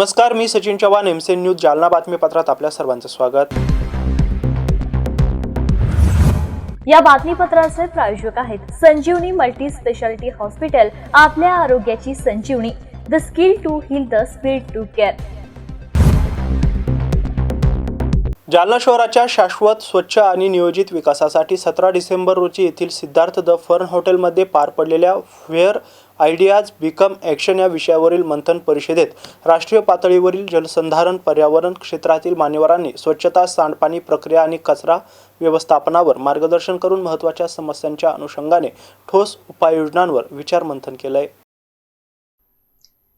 नमस्कार मी सचिन चव्हाण एमसेन न्यूज जालना बातमीपत्रात आपल्या सर्वांचं स्वागत. या बातमीपत्राचे प्रायोजक आहेत संजीवनी मल्टी स्पेशालिटी हॉस्पिटल आपल्या आरोग्याची संजीवनी. The skill to heal the speed to care Jalna शहराच्या शाश्वत स्वच्छ आणि नियोजित विकासासाठी सतरा डिसेंबर रोजी येथील सिद्धार्थ द फर्न हॉटेलमध्ये पार पडलेल्या फेअर आयडियाज बिकम ॲक्शन या विषयावरील मंथन परिषदेत राष्ट्रीय पातळीवरील जलसंधारण पर्यावरण क्षेत्रातील मान्यवरांनी स्वच्छता सांडपाणी प्रक्रिया आणि कचरा व्यवस्थापनावर मार्गदर्शन करून महत्त्वाच्या समस्यांच्या अनुषंगाने ठोस उपाययोजनांवर विचारमंथन केलंय.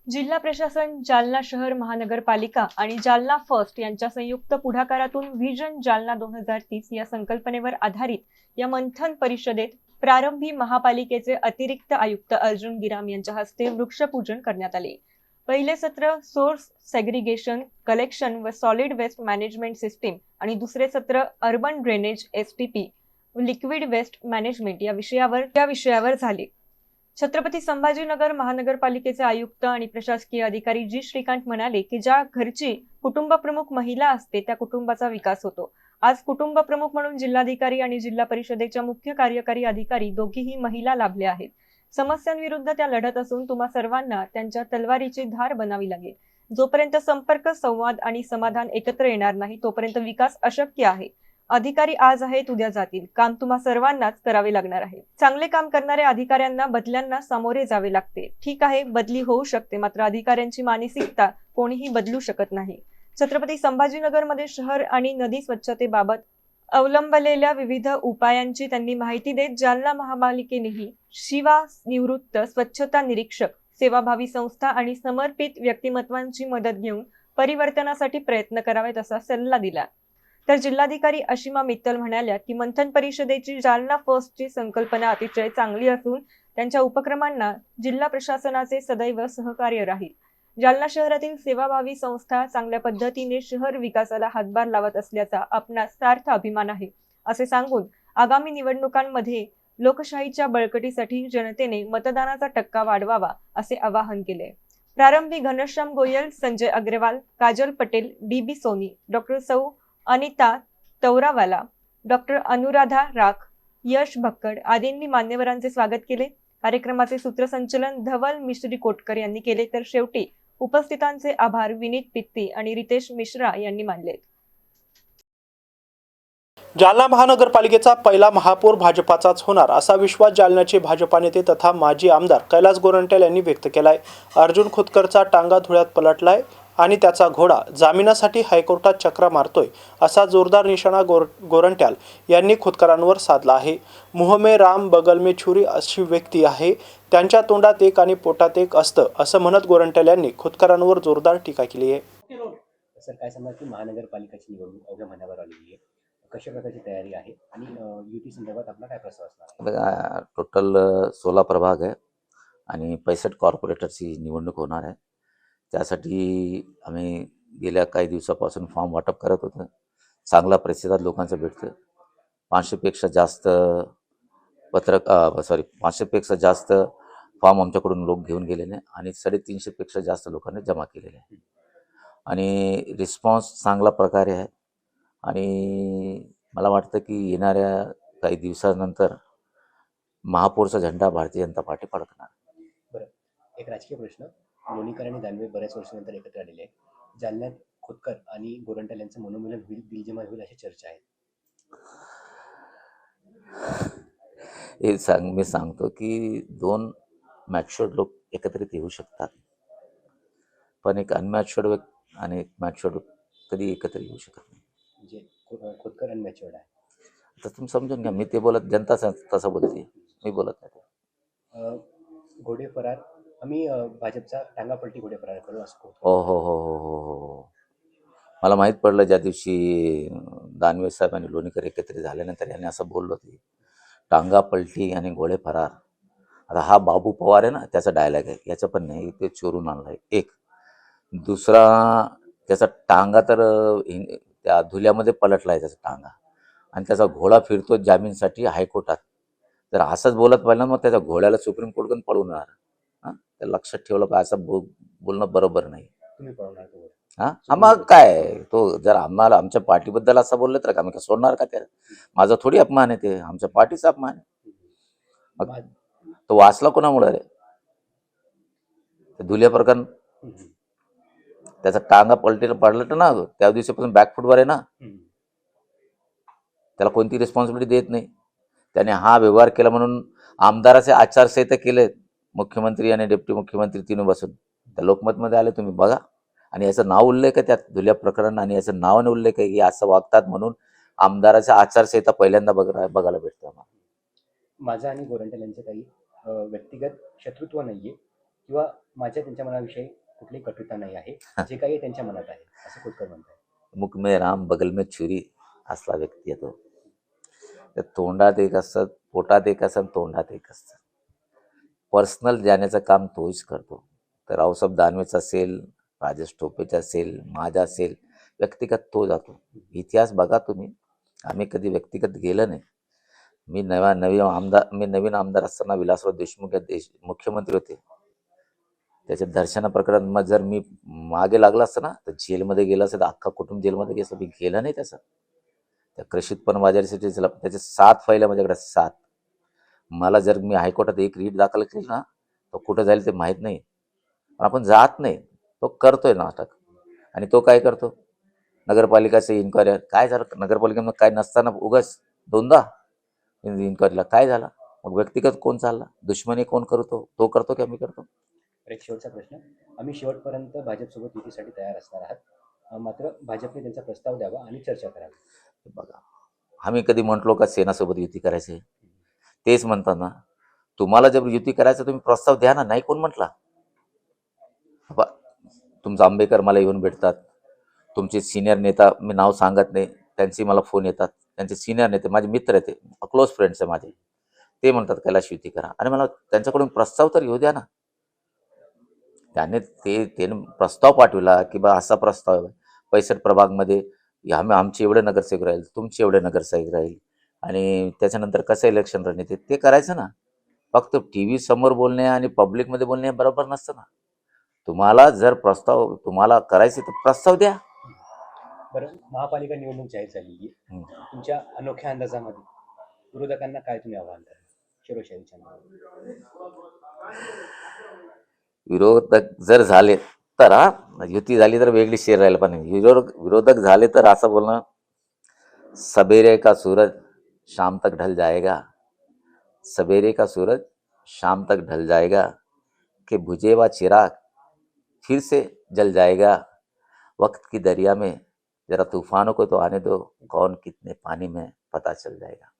जिल्हा प्रशासन जालना शहर महानगरपालिका आणि जालना फर्स्ट यांच्या संयुक्त पुढाकारातून व्हिजन जालना दोन हजार तीस या संकल्पनेवर आधारित या मंथन परिषदेत प्रारंभी महापालिकेचे अतिरिक्त आयुक्त अर्जुन गिराम यांच्या हस्ते वृक्षपूजन करण्यात आले. पहिले सत्र सोर्स सेग्रिगेशन कलेक्शन व सॉलिड वेस्ट मॅनेजमेंट सिस्टीम आणि दुसरे सत्र urban drainage STP liquid waste management या विषयावर या विषयावर झाले. छत्रपती संभाजीनगर महानगरपालिकेचे आयुक्त आणि प्रशासकीय अधिकारी जी श्रीकांत म्हणाले की ज्या घरची कुटुंब प्रमुख महिला असते त्या कुटुंबाचा विकास होतो. आज कुटुंब प्रमुख म्हणून जिल्हाधिकारी आणि जिल्हा परिषदेच्या मुख्य कार्यकारी अधिकारी दोघीही महिला लाभल्या आहेत. समस्यांविरुद्ध त्या लढत असून तुम्हा सर्वांना त्यांच्या तलवारीची धार बनावी लागेल. जोपर्यंत संपर्क संवाद आणि समाधान एकत्र येणार नाही तोपर्यंत विकास अशक्य आहे. अधिकारी आज आहेत उद्या जातील. काम तुम्हा सर्वांनाच करावे लागणार आहे. चांगले काम करणाऱ्या अधिकाऱ्यांना बदल्यांना सामोरे जावे लागते. ठीक आहे बदली होऊ शकते मात्र अधिकाऱ्यांची मानसिकता कोणीही बदलू शकत नाही. छत्रपती संभाजीनगरमध्ये शहर आणि नदी स्वच्छतेबाबत अवलंबलेल्या विविध उपायांची त्यांनी माहिती देत जालना महापालिकेनेही शिवा निवृत्त स्वच्छता निरीक्षक सेवाभावी संस्था आणि समर्पित व्यक्तिमत्वांची मदत घेऊन परिवर्तनासाठी प्रयत्न करावेत असा सल्ला दिला. तर जिल्हाधिकारी अशिमा मित्तल म्हणाल्या की मंथन परिषदेची जालना फर्स्टची संकल्पना अतिशय चांगली असून त्यांच्या उपक्रमांना जिल्हा प्रशासनाचे सदैव सहकार्य राहील. जालना शहरातील सेवाभावी संस्था चांगल्या पद्धतीने शहर विकासाला हातभार लावत असल्याचा आपणास सार्थ अभिमान आहे. असे सांगून आगामी निवडणुकांमध्ये लोकशाहीच्या बळकटीसाठी जनतेने मतदानाचा टक्का वाढवावा असे आवाहन केले. प्रारंभी Ghanshyam Goyal Sanjay Agrawal Kajal Patel D B Soni doctor सौ अनिता तौरावाला डॉक्टर अनुराधा राख यश भक्कड आदींनी मान्यवरांचे स्वागत केले. कार्यक्रमाचे सूत्रसंचलन धवल मिश्री कोटकर यांनी केले. तर शेवटी उपस्थितांचे आभार विनीत पित्ती आणि रितेश मिश्रा यांनी मानले. जालना महानगरपालिकेचा पहिला महापौर भाजपाचाच होणार असा विश्वास जालन्याचे भाजपा नेते तथा माजी आमदार कैलास गोरंट्याल यांनी व्यक्त केलाय. अर्जुन खोतकरचा टांगा धुळ्यात पलटलाय. आणि त्याचा घोडा जामिनासाठी हायकोर्टात चक्रा मारतोय असा जोरदार निशाणा गोर गोरंट्याल यांनी खोतकरांवर साधला आहे. मुहमे राम बगल में छुरी अशी व्यक्ती आहे. त्यांच्या तोंडात एक आणि पोटात एक असतं असं म्हणत गोरंट्याल यांनी खोतकरांवर जोरदार टीका केली आहे. सर काय सांगा की महानगरपालिकाची निवडणूक अवघ्या महिन्याभर आलेली आहे. कशा प्रकारची तयारी आहे? आणि युती संदर्भात आपला काय प्रस्ताव असणार आहे? बघा टोटल सोळा प्रभाग आहे आणि पैसष्ट कॉर्पोरेटरची निवडणूक होणार आहे. त्यासाठी आम्ही गेल्या काही दिवसापासून फॉर्म वाटप करत होतो. चांगला प्रतिसाद लोकांचा भेटतं पाचशेपेक्षा जास्त पत्रक सॉरी पाचशेपेक्षा जास्त फॉर्म आमच्याकडून लोक घेऊन गेलेले आणि साडेतीनशेपेक्षा जास्त लोकांनी जमा केलेले आहे. आणि रिस्पॉन्स चांगला प्रकारे आहे. आणि मला वाटतं की येणाऱ्या काही दिवसानंतर महापौरचा झेंडा भारतीय जनता पार्टी फडकणार. एक राजकीय प्रश्न. लोणीकर आणि दानवे बऱ्याच वर्षानंतर एकत्र आलेले आहे जालन्यात खोतकर आणि गोरंट्याल यांचं मनोमिलन होईल बिलजिमान होईल अशी चर्चा आहे. हे सांग मी सांगतो की दोन मॅच्युअर्ड लोक एकत्रित येऊ शकतात. पण एक अनमॅच्युअर्ड व्यक्ती आणि एक मॅच्युअर्ड कधी एकत्र येऊ शकत नाही. म्हणजे खोतकर आणि मॅच्युअर्ड आहे. तर तुम्ही समजून घ्या मी ते बोलत जनता स- तसं बोलते. मी बोलत नाही. घोडे फरार आम्ही अं, भाजपचा टांगापलटी घोडे फरार करू असतो हो हो हो हो हो हो हो. मला माहीत पडलं ज्या दिवशी दानवे साहेब आणि लोणीकर एकत्रित झाल्यानंतर यांनी असं बोललो होते टांगा पलटी आणि घोडे फरार. आता हा बाबू पवार आहे ना त्याचा डायलॉग आहे. याचं पण नाही ते चोरून आणलं आहे एक. दुसरा त्याचा टांगा तर त्या धुल्यामध्ये पलटला आहे त्याचा टांगा. आणि त्याचा घोडा फिरतो जामीनसाठी हायकोर्टात. जर असंच बोलत पाहिलं मग त्याच्या घोड्याला सुप्रीम कोर्टकडून पळून येणार. ते लक्षात ठेवलं पाहिजे असं बो बोलणं बरोबर नाही. तो हा? मग काय तो जर आम्हाला आमच्या पार्टीबद्दल असं बोललं तर आम्ही सोडणार का त्याला? माझा थोडी अपमान आहे ते आमच्या पार्टीचा अपमान आहे. तो वाचला कोणामुळे रे? ते धुले प्रकरण? त्याचा टांगा पलटीला पडलं ना त्या दिवशीपासून बॅकफूटवर आहे ना. त्याला कोणती रिस्पॉन्सिबिलिटी देत नाही. त्याने हा व्यवहार केला म्हणून आमदाराचे आचारसंहिता केले मुख्यमंत्री आणि डेप्टी मुख्यमंत्री तिन्ही बसून. त्या लोकमतमध्ये आले तुम्ही बघा. आणि याचं नाव उल्लेख आहे त्यात धुल्या प्रकरण आणि याचं नावाने उल्लेख आहे की असं वागतात म्हणून आमदाराच्या आचारसंहिता पहिल्यांदा बघा बघायला भेटतं आम्हाला. माझं आणि गोरंट्याल यांचं काही व्यक्तिगत शत्रुत्व नाहीये किंवा माझ्या त्यांच्या मनाविषयी कुठलीही कटुता नाही आहे. जे काही त्यांच्या मनात आहे असं खोतकर म्हणतात मुख में राम बगल में छुरी असला व्यक्ती आहे तो. त्या तोंडात एक असतं पोटात एक असतं आणि तोंडात एक असतं. पर्सनल जाण्याचं काम तोच करतो. तर रावसाहेब दानवेचा असेल राजेश टोपेचा असेल माझा असेल व्यक्तिगत तो जातो. इतिहास बघा तुम्ही. आम्ही कधी व्यक्तिगत गेलं नाही. मी नवा नवीन आमदार मी नवीन आमदार असताना विलासराव देशमुख या देश मुख्यमंत्री होते. त्याच्या दर्शना प्रकरण मग जर मी मागे लागला असतं ना तर जेलमध्ये गेलं असतं तर अख्खा कुटुंब जेलमध्ये गेलं मी गेलं नाही त्याचं त्या कृषी पण माझ्यासाठी त्याच्या त्याचे सात फाईल आहे माझ्याकडे सात. मला जर मी हायकोर्टात एक रीट दाखल केली ना तो कुठं जाईल ते माहीत नाही. पण आपण जात नाही. तो करतोय नाटक. आणि तो काय करतो? नगरपालिकाचे इन्क्वायरी काय झालं? नगरपालिकेमध्ये काय नसताना उगाच दोनदा इन्क्वायरीला काय झालं? मग व्यक्तिगत कोण चालला? दुश्मनी कोण करतो तो? करतो की आम्ही करतो? एक शेवटचा प्रश्न. आम्ही शेवटपर्यंत भाजपसोबत युतीसाठी तयार असणार आहात. मात्र भाजपने त्यांचा प्रस्ताव द्यावा आणि चर्चा करावी. बघा. आम्ही कधी म्हटलो का सेनासोबत युती करायचे तेच म्हणतात ना तुम्हाला जर युती करायचं तुम्ही प्रस्ताव द्या ना नाही कोण म्हटला? बा तुमचा आंबेकर मला येऊन भेटतात. तुमचे सिनियर नेता मी नाव सांगत नाही त्यांचे मला फोन येतात. त्यांचे सिनियर नेते माझे मित्र आहेत क्लोज फ्रेंड्स आहे माझे. ते म्हणतात कैलाश युती करा. आणि मला त्यांच्याकडून प्रस्ताव तर घेऊ द्या ना. त्याने ते त्याने प्रस्ताव पाठविला की बा असा प्रस्ताव आहे. पैसठ प्रभागमध्ये आम्ही आमचे एवढे नगरसेवक राहील तुमचे एवढे नगरसेवक राहील. आणि त्याच्यानंतर कसं इलेक्शन रणनीती ते करायचं ना. फक्त टी व्ही समोर बोलणे आणि पब्लिकमध्ये बोलणे बरोबर नसतं ना. तुम्हाला जर प्रस्ताव तुम्हाला करायचे तर प्रस्ताव द्या. बरं महापालिका निवडणूक जाहीर झालेली. तुमच्या अनोख्या अंदाजामध्ये विरोधकांना काय तुम्ही आव्हान नावावर. विरोधक जर झाले तर हा युती झाली तर वेगळी शेर राहिला पण विरोधक विरोधक झाले तर असं बोलणं सवेरे का सूरज शाम तक ढल जाएगा। सवेरे का सूरज शाम तक ढल जाएगा कि भुजेवा चिराग फिर से जल जाएगा। वक्त की दरिया में जरा तूफानों को तो आने दो कौन कितने पानी में पता चल जाएगा।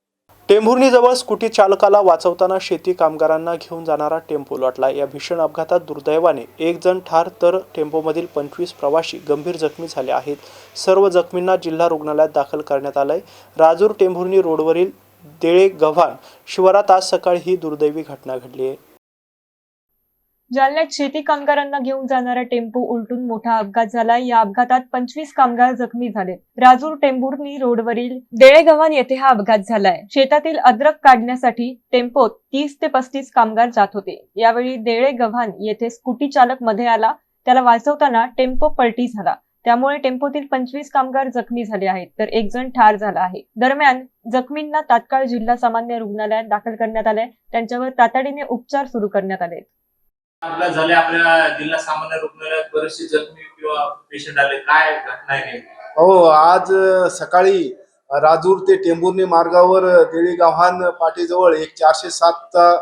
टेंभुर्णीजवळ स्कूटी चालकाला वाचवताना शेती कामगारांना घेऊन जाणारा टेम्पो लाटला या भीषण अपघातात दुर्दैवाने एक जण ठार तर टेम्पोमधील पंचवीस प्रवासी गंभीर जखमी झाले आहेत. सर्व जखमींना जिल्हा रुग्णालयात दाखल करण्यात आलंय. राजूर टेंभुर्णी रोडवरील देळे गव्हाण शिवारात आज सकाळी ही दुर्दैवी घटना घडली आहे. जालन्यात शेती कामगारांना घेऊन जाणारा टेम्पो उलटून मोठा अपघात झाला. या अपघातात पंचवीस कामगार जखमी झाले. राजूर टेंभुर्णी रोडवरील देळेगव्हाण येथे हा अपघात झालाय. शेतातील अद्रक काढण्यासाठी टेम्पोत तीस ते पस्तीस कामगार जात होते. यावेळी देळेगव्हाण येथे स्कूटी चालकमध्ये आला. त्याला वाचवताना टेम्पो पलटी झाला. त्यामुळे टेम्पोतील पंचवीस कामगार जखमी झाले आहेत. तर एक जण ठार झाला आहे. दरम्यान जखमींना तात्काळ जिल्हा सामान्य रुग्णालयात दाखल करण्यात आले त्यांच्यावर तातडीने उपचार सुरू करण्यात आले अपघात झाले आपल्या जिल्हा सामान्य रुग्णालयात बरेचसे जखमी किंवा पेशंट आले. काय घटना आहे हो आज सकाळी राजूर ते टेंभुर्णी मार्गावर अ, देळीगाव्हाण पाटीजवळ एक चारशे सातचा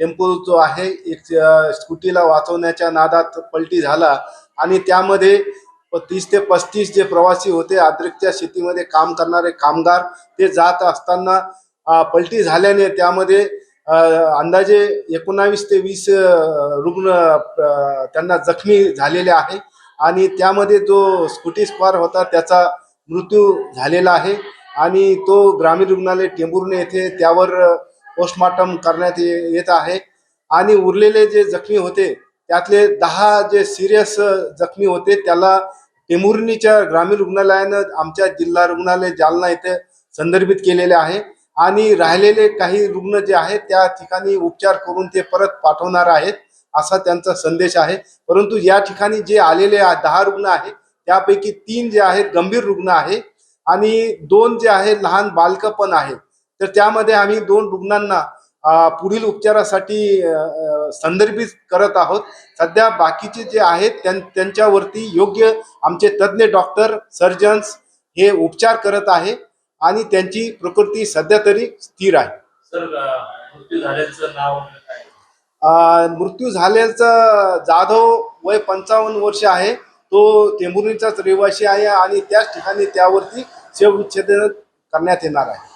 टेम्पो जो आहे एक स्कूटीला वाचवण्याच्या नादात पलटी झाला आणि त्यामध्ये तीस ते पस्तीस जे प्रवासी होते आद्रिकच्या शेतीमध्ये काम करणारे कामगार ते जात असताना पलटी झाल्याने त्यामध्ये अंदाजे एकोणावीस ते वीस रुग्ण त्यांना जखमी झालेले आहे आणि त्यामध्ये जो स्कूटी स्क्वार होता त्याचा मृत्यू झालेला आहे आणि तो ग्रामीण रुग्णालय टेंभुर्णी येथे त्यावर पोस्टमार्टम करण्यात ये- येत आहे आणि उरलेले जे जखमी होते त्यातले दहा जे सिरियस जखमी होते त्याला टेंबुर्नीच्या ग्रामीण रुग्णालयानं आमच्या जिल्हा रुग्णालय जालना येथे संदर्भित केलेले आहे. आणि राहिलेले काही रुग्ण जे आहेत त्या ठिकाणी उपचार करून ते परत पाठवणार आहेत असा त्यांचा संदेश आहे. परंतु या ठिकाणी जे आलेले दहा रुग्ण आहेत त्यापैकी तीन जे आहेत गंभीर रुग्ण आहे आणि दोन जे आहेत लहान बालकं पण आहेत. तर त्यामध्ये आम्ही दोन रुग्णांना पुढील उपचारासाठी संदर्भित करत आहोत. सध्या बाकीचे जे आहेत त्यां- त्यांच्यावरती योग्य आमचे तज्ज्ञ डॉक्टर सर्जन्स हे उपचार करत आहे. आणि त्यांची प्रकृती सध्या तरी स्थिर आहे. मृत्यू झाल्याचं जाधव वय पंचावन्न वर्ष आहे. तो टेंभुर्णीचाच रहिवासी आहे आणि त्याच ठिकाणी त्यावरती शवविच्छेदन करण्यात येणार आहे.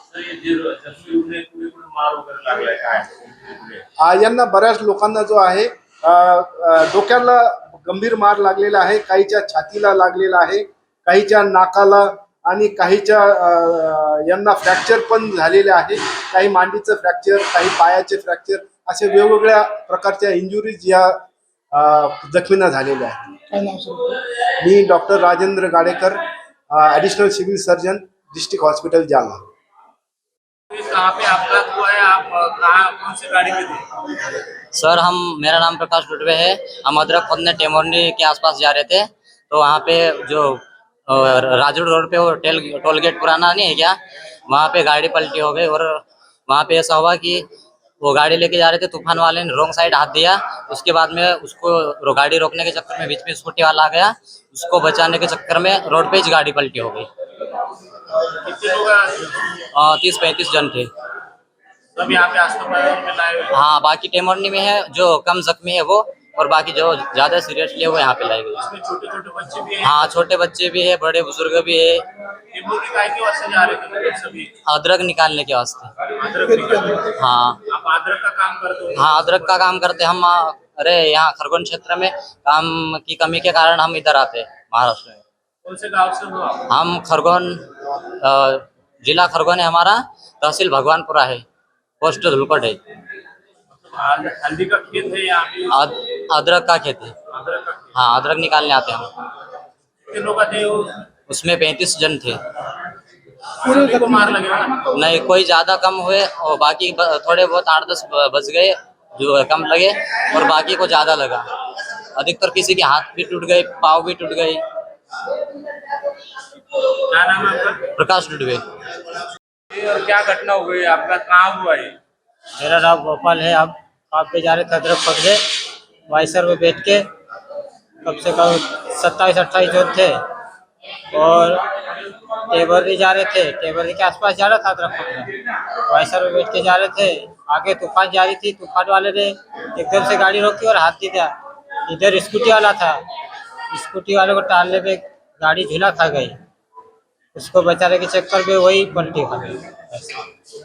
यांना बऱ्याच लोकांना जो आहे डोक्याला गंभीर मार लागलेला आहे काहीच्या छातीला लागलेला आहे काहीच्या नाकाला आणि काहीच्या यांना फ्रॅक्चर पण झालेले आहे. काही मांडीचं फ्रॅक्चर काही पायाचे फ्रॅक्चर असे वेगवेगळ्या प्रकारच्या इंजुरीज या जखमींना झालेल्या आहेत. मी doctor Rajendra Gadekar additional civil surgeon district hospital Jalna ये कहाँ पे आपघात हुआ है आप अ, कहाँ कौन सी गाड़ी में थे सर हम मेरा नाम प्रकाश डुडवे है। हम अदरक खोदने टेमोरनी के आसपास जा रहे थे तो वहाँ पे जो अ, राजू रोड पे वो टेल टोल गेट पुराना नहीं है क्या वहाँ पे गाड़ी पलटी हो गई और वहाँ पे ऐसा हुआ कि वो गाड़ी लेके जा रहे थे तूफ़ान वाले ने रोंग साइड हाथ दिया उसके बाद में उसको गाड़ी रोकने के चक्कर में बीच में स्कूटी वाला आ गया उसको बचाने के चक्कर में रोड पे ही गाड़ी पलटी हो गई आए? तीस पैंतीस जन थे हैं। हाँ बाकी टेमोरनी में है जो कम जख्मी है वो और बाकी जो ज़्यादा सीरियसली है वो यहाँ पे लाई गई हैं। हाँ। छोटे बच्चे भी है बड़े बुज़ुर्ग भी है। मतलब अदरक निकालने के वास्ते हाँ। का काम करते हो। अदरक का काम करते हम अरे यहाँ खरगोन क्षेत्र में काम की कमी के कारण हम इधर आते हैं महाराष्ट्र में। कौन से गाँव से हम खरगोन जिला खरगोन है हमारा तहसील भगवानपुरा है पोस्ट धुलकोट है। हल्दी का खेत है यहाँ अदरक का खेती हाँ। अदरक निकालने आते हैं हम। कितने लोग थे वो? उसमें पैंतीस जन थे। मार नहीं कोई ज़्यादा कम हुए और बाकी थोड़े बहुत आठ दस बच गए जो कम लगे और बाकी को ज़्यादा लगा। अधिकतर किसी के हाथ भी टूट गए पाव भी टूट गए। क्या नाम है आपका? प्रकाश टूट गए और क्या घटना हुई? आपका कहाँ हुआ ये? मेरा नाम गोपाल है। आप आप पे जा रहे थे अदरक पकड़े वाइसर में बैठ के कम से कम सत्ताईस, अट्ठाईस जोन थे। और टेबल टेबररी जा रहे थे। टेबररी के आसपास जा रहा था पकड़े। वाइसर में बैठ के जा रहे थे। आगे तूफ़ान जा रही थी। तूफ़ान वाले ने एकदम से गाड़ी रोकी और हाथ दिया। इधर स्कूटी वाला था। स्कूटी वाले को टालने पे गाड़ी झूला खा गई। उसको बचाने के चक्कर में वही पलटी खा गई।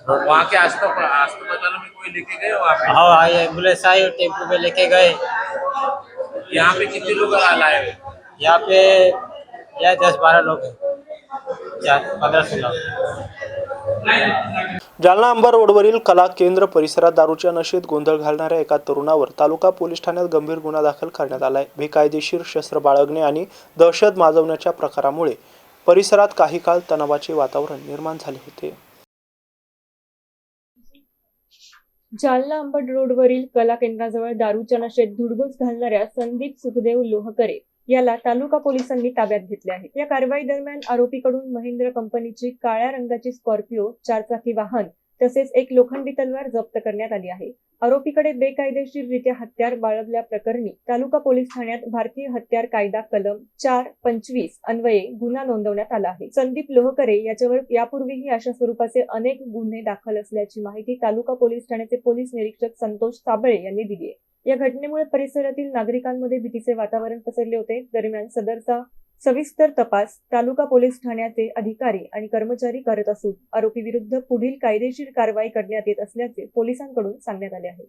वहाँ के अस्पताल अस्पताल में कोई लेके गए वहाँ पे हाँ आई एम्बुलेंस आई और टेम्पो में लेके गए। यहाँ पे कितने लोग लाए हुए? यहाँ पे या दस बारह लोग हैं। जालना अंबर रोडवरील कला केंद्र परिसरात दारूच्या नशेत गोंधळ घालणाऱ्या एका तरुणावर तालुका पोलीस ठाण्यात गंभीर गुन्हा दाखल करण्यात आलाय. बेकायदेशीर शस्त्र बाळगणे आणि दहशत माजवण्याच्या प्रकारामुळे परिसरात काही काळ तणावाचे वातावरण निर्माण झाले होते. जालना अंबड रोडवरील कला केंद्राजवळ दारूच्या नशेत धुडगूस घालणाऱ्या संदीप सुखदेव लोहकरे याला तालुका पोलिसांनी ताब्यात घेतले आहे. या कारवाई दरम्यान आरोपीकडून महेंद्र कंपनीची काळ्या रंगाची स्कॉर्पिओ चारचाकी वाहन तसेच एक लोखंडी तलवार जप्त करण्यात आली आहे. आरोपीकडे बेकायदेशीररित्या हत्यार बाळगल्या प्रकरणी तालुका पोलीस ठाण्यात भारतीय हत्यार कायदा कलम चार पंचवीस अन्वये गुन्हा नोंदवण्यात आला आहे. संदीप लोहकरे याच्यावर यापूर्वीही अशा स्वरूपाचे अनेक गुन्हे दाखल असल्याची माहिती तालुका पोलीस ठाण्याचे पोलीस निरीक्षक संतोष साबळे यांनी दिली आहे. या घटनेमुळे परिसरातील नागरिकांमध्ये भीतीचे वातावरण पसरले होते. दरम्यान सदरचा सविस्तर तपास तालुका पोलीस ठाण्याचे अधिकारी आणि कर्मचारी करत असून आरोपी विरुद्ध पुढील कायदेशीर कारवाई करण्यात येत असल्याचे पोलिसांकडून सांगण्यात आले आहे.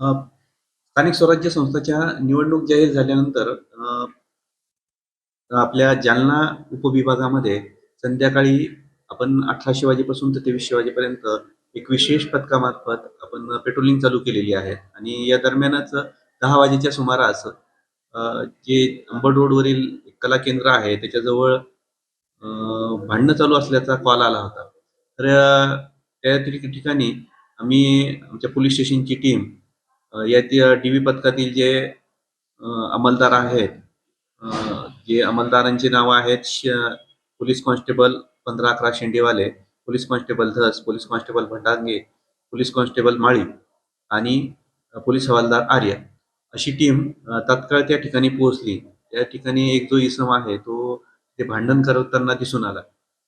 स्थानिक स्वराज्य संस्थेच्या निवडणूक जाहीर झाल्यानंतर आपल्या जालना उपविभागामध्ये संध्याकाळी आपण अठराशे वाजेपासून ते तेवीसशे वाजेपर्यंत एक विशेष पथकामार्फत आपण पेट्रोलिंग चालू केलेली आहे. आणि या दरम्यानच दहा वाजेच्या सुमारास जे अंबड रोडवरील कला केंद्र आहे त्याच्याजवळ भांडणं चालू असल्याचा कॉल आला होता. तर त्या ठिकाणी आम्ही आमच्या पोलीस स्टेशनची टीम या यातील डी व्ही पथकातील जे अंमलदार आहेत जे अंमलदारांची नावं आहेत श- पोलीस कॉन्स्टेबल पंधरा अकरा Shendewale police constable Dhas police constable Bhandange police constable Mali आणि पोलीस हवालदार आर्य. अशी टीम तात्काळ त्या ठिकाणी पोहोचली. त्या ठिकाणी एक जो इसम आहे तो ते भांडण करताना दिसून आला.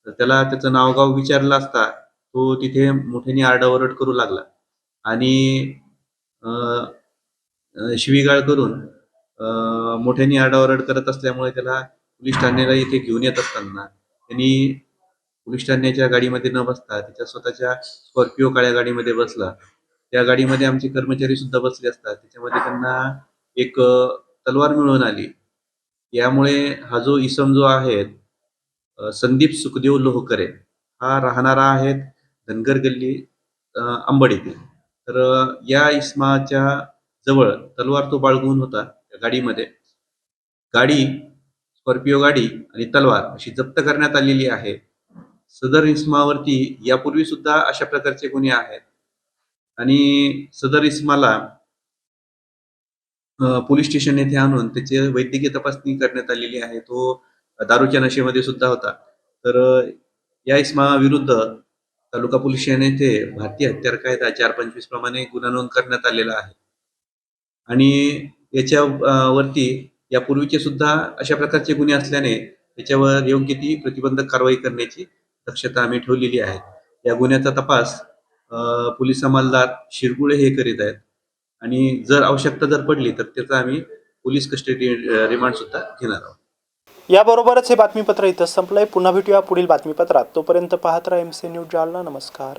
तर त्याला त्याचं नावगाव विचारलं असता तो तिथे मोठ्याने आरडाओरड करू लागला. आणि शिवीगाळ करून मोठ्याने आरडाओरड करत असल्यामुळे त्याला पोलीस ठाण्याला इथे घेऊन येत असताना त्यांनी पोलीस ठाण्याच्या गाडीमध्ये न बसता त्याच्या स्वतःच्या स्कॉर्पिओ काळ्या गाडीमध्ये बसला. त्या गाडीमध्ये आमचे कर्मचारी सुद्धा बसले असतात. त्याच्यामध्ये त्यांना एक तलवार मिळून आली. यामुळे हा जो इसम जो आहे संदीप सुखदेव लोहकरे हा राहणारा आहे धनगर गल्ली आंबड अंबड येथे. तर या इसमाच्या जवळ तलवार तो बाळगून होता त्या गाडीमध्ये. गाडी स्कॉर्पिओ गाडी आणि तलवार अशी जप्त करण्यात आलेली आहे. सदर इस्मावरती यापूर्वी सुद्धा अशा प्रकारचे गुन्हे आहेत? आणि सदर इस्माला पोलीस स्टेशन येथे आणून त्याची वैद्यकीय तपासणी करण्यात आलेली आहे. तो दारूच्या नशेमध्ये सुद्धा होता. तर या इस्माविरुद्ध तालुका पोलीस स्टेशन येथे भारतीय हत्यार कायदा चार पंचवीस प्रमाणे गुन्हा नोंद करण्यात आलेला आहे. आणि याच्या वरती यापूर्वीचे सुद्धा अशा प्रकारचे गुन्हे असल्याने त्याच्यावर योग्य ती प्रतिबंधक कारवाई करण्याची दक्षता आम्ही ठेवलेली आहे. या गुन्ह्याचा तपास पोलीस अंमलदार शिरगुळे हे करीत आहेत. आणि जर आवश्यकता जर पडली तर त्याचा आम्ही पोलीस कस्टडी रिमांड सुद्धा घेणार आहोत. याबरोबरच हे बातमीपत्र इथं संपलंय. पुन्हा भेटूया पुढील बातमीपत्रात. तोपर्यंत पाहत राहा एम सी न्यूज जालना. नमस्कार.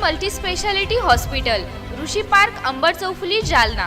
Multispeciality multi speciality hospital Rishi park Ambad Chaufuli Jalna